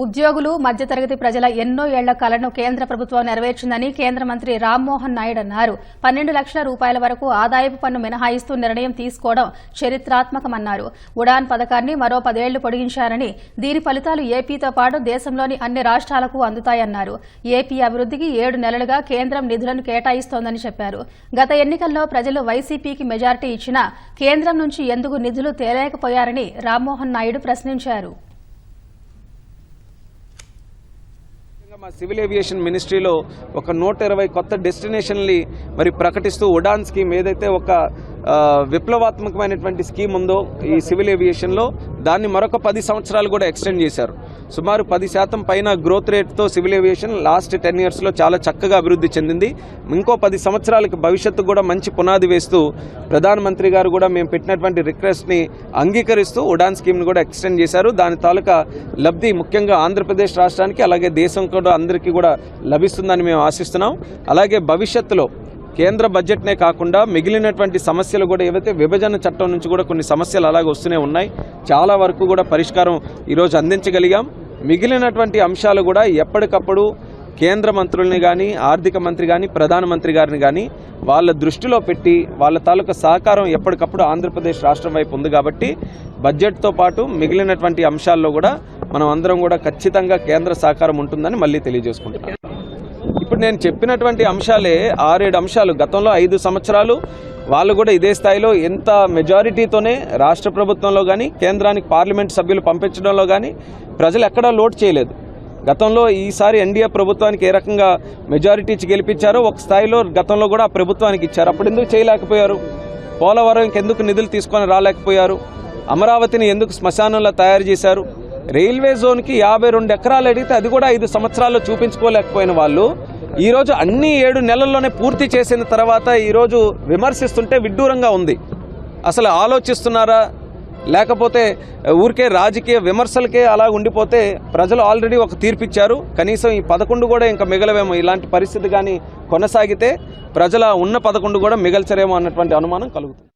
ఉద్యోగులు మధ్యతరగతి ప్రజల ఎన్నో ఏళ్ళ కలను కేంద్ర ప్రభుత్వం నెరవేర్చిందని కేంద్ర మంత్రి రామ్మోహన్ నాయుడు అన్నారు. పన్నెండు లక్షల రూపాయల వరకు ఆదాయపు పన్ను మినహాయిస్తూ నిర్ణయం తీసుకోవడం చరిత్రాత్మకమన్నారు. ఉడాన్ పథకాన్ని మరో పదేళ్ళు పొడిగించారని దీని ఫలితాలు ఏపీతో పాటు దేశంలోని అన్ని రాష్ట్రాలకు అందుతాయన్నారు. ఏపీ అభివృద్ధికి ఏడు నెలలుగా కేంద్రం నిధులను కేటాయిస్తోందని చెప్పారు. గత ఎన్నికల్లో ప్రజలు వైసీపీకి మెజార్టీ ఇచ్చినా కేంద్రం నుంచి ఎందుకు నిధులు తేలేకపోయారని రామ్మోహన్ నాయుడు ప్రశ్నించారు ముఖ్యంగా మా సివిల్ ఏవియేషన్ మినిస్ట్రీలో ఒక నూట ఇరవై కొత్త డెస్టినేషన్లు మరి ప్రకటిస్తూ ఉడాన్ స్కీమ్ ఏదైతే ఒక విప్లవాత్మకమైనటువంటి స్కీమ్ ఉందో ఈ సివిల్ ఏవియేషన్లో దాన్ని మరొక పది సంవత్సరాలు కూడా ఎక్స్టెండ్ చేశారు. సుమారు పది శాతం పైన గ్రోత్ రేట్తో సివిల్ ఏవియేషన్ లాస్ట్ టెన్ ఇయర్స్లో చాలా చక్కగా అభివృద్ధి చెందింది. ఇంకో పది సంవత్సరాలకి భవిష్యత్తు కూడా మంచి పునాది వేస్తూ ప్రధానమంత్రి గారు కూడా మేము పెట్టినటువంటి రిక్వెస్ట్ని అంగీకరిస్తూ ఉడాన్ స్కీమ్ని కూడా ఎక్స్టెండ్ చేశారు. దాని తాలూకా లబ్ధి ముఖ్యంగా ఆంధ్రప్రదేశ్ రాష్ట్రానికి అలాగే దేశం కూడా అందరికీ కూడా లభిస్తుందని మేము ఆశిస్తున్నాం. అలాగే భవిష్యత్తులో కేంద్ర బడ్జెట్నే కాకుండా మిగిలినటువంటి సమస్యలు కూడా ఏవైతే విభజన చట్టం నుంచి కూడా కొన్ని సమస్యలు అలాగే వస్తూనే ఉన్నాయి. చాలా వరకు కూడా పరిష్కారం ఈరోజు అందించగలిగాం. మిగిలినటువంటి అంశాలు కూడా ఎప్పటికప్పుడు కేంద్ర మంత్రుల్ని కానీ ఆర్థిక మంత్రి కానీ ప్రధానమంత్రి గారిని కానీ వాళ్ళ దృష్టిలో పెట్టి వాళ్ళ తాలూకా సహకారం ఎప్పటికప్పుడు ఆంధ్రప్రదేశ్ రాష్ట్రం వైపు ఉంది కాబట్టి బడ్జెట్తో పాటు మిగిలినటువంటి అంశాల్లో కూడా మనం అందరం కూడా ఖచ్చితంగా కేంద్ర సహకారం ఉంటుందని మళ్ళీ తెలియజేసుకుంటున్నాం ఇప్పుడు నేను చెప్పినటువంటి అంశాలే ఆరేడు అంశాలు. గతంలో ఐదు సంవత్సరాలు వాళ్ళు కూడా ఇదే స్థాయిలో ఎంత మెజారిటీతోనే రాష్ట్ర ప్రభుత్వంలో కానీ కేంద్రానికి పార్లమెంట్ సభ్యులు పంపించడంలో కానీ ప్రజలు ఎక్కడా లోటు చేయలేదు. గతంలో ఈసారి ఎన్డీఏ ప్రభుత్వానికి ఏ రకంగా మెజారిటీ ఇచ్చి గెలిపించారో ఒక స్థాయిలో గతంలో కూడా ఆ ప్రభుత్వానికి ఇచ్చారు. అప్పుడు ఎందుకు చేయలేకపోయారు? పోలవరంకి ఎందుకు నిధులు తీసుకొని రాలేకపోయారు? అమరావతిని ఎందుకు శ్మశానంలో తయారు చేశారు? రైల్వే జోన్కి యాభై రెండు ఎకరాలు అడిగితే అది కూడా ఐదు సంవత్సరాల్లో చూపించుకోలేకపోయిన వాళ్ళు ఈరోజు అన్ని ఏడు నెలల్లోనే పూర్తి చేసిన తర్వాత ఈరోజు విమర్శిస్తుంటే విడ్డూరంగా ఉంది. అసలు ఆలోచిస్తున్నారా? లేకపోతే ఊరికే రాజకీయ విమర్శలకే అలా ఉండిపోతే ప్రజలు ఆల్రెడీ ఒక తీర్పిచ్చారు. కనీసం ఈ పదకొండు కూడా ఇంకా మిగలవేమో. ఇలాంటి పరిస్థితి కానీ కొనసాగితే ప్రజల ఉన్న పదకొండు కూడా మిగల్చరేమో అన్నటువంటి అనుమానం కలుగుతుంది.